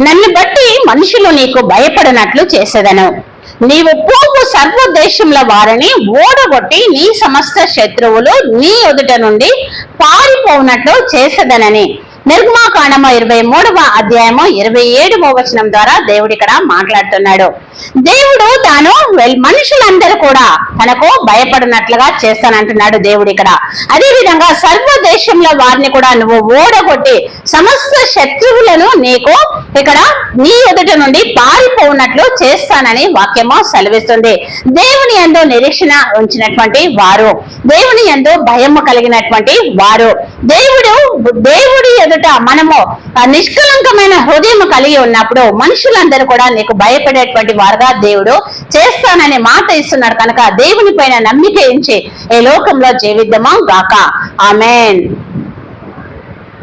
నన్ను బట్టి మనుషులు నీకు భయపడినట్లు చేసేదను. నీవు పోగు సర్వ వారిని ఓడగొట్టి నీ సమస్త శత్రువులు నీ ఎదుట నుండి పారిపోనట్లు చేసేదనని. నిర్మాకాండము ఇరవై మూడవ అధ్యాయము ఇరవై ఏడవ వచనం ద్వారా దేవుడు ఇక్కడ మాట్లాడుతున్నాడు. దేవుడు తాను మనుషులందరూ కూడా తనకు భయపడినట్లుగా చేస్తానంటున్నాడు దేవుడు ఇక్కడ. అదే విధంగా సర్వ దేశంలో వారిని కూడా నువ్వు ఓడగొట్టి సమస్త శత్రువులను నీకు ఇక్కడ నీ ఎదుట నుండి పారిపోనట్లు చేస్తానని వాక్యము సెలవిస్తుంది. దేవుని ఎందు నిరీక్షణ ఉంచినటువంటి వారు. దేవుని ఎందు భయము కలిగినటువంటి వారు. దేవుడు దేవుడి ఎదుట మనము నిష్కలంకమైన హృదయం కలిగి ఉన్నప్పుడు మనుషులందరూ కూడా నీకు భయపడేటువంటి వారుగా దేవుడు చేస్తానని మాట ఇస్తున్నాడు. కనుక దేవుని పైన నమ్మిక ఉంచి ఈ లోకంలో జీవిద్దామా గాక. ఆమెన్.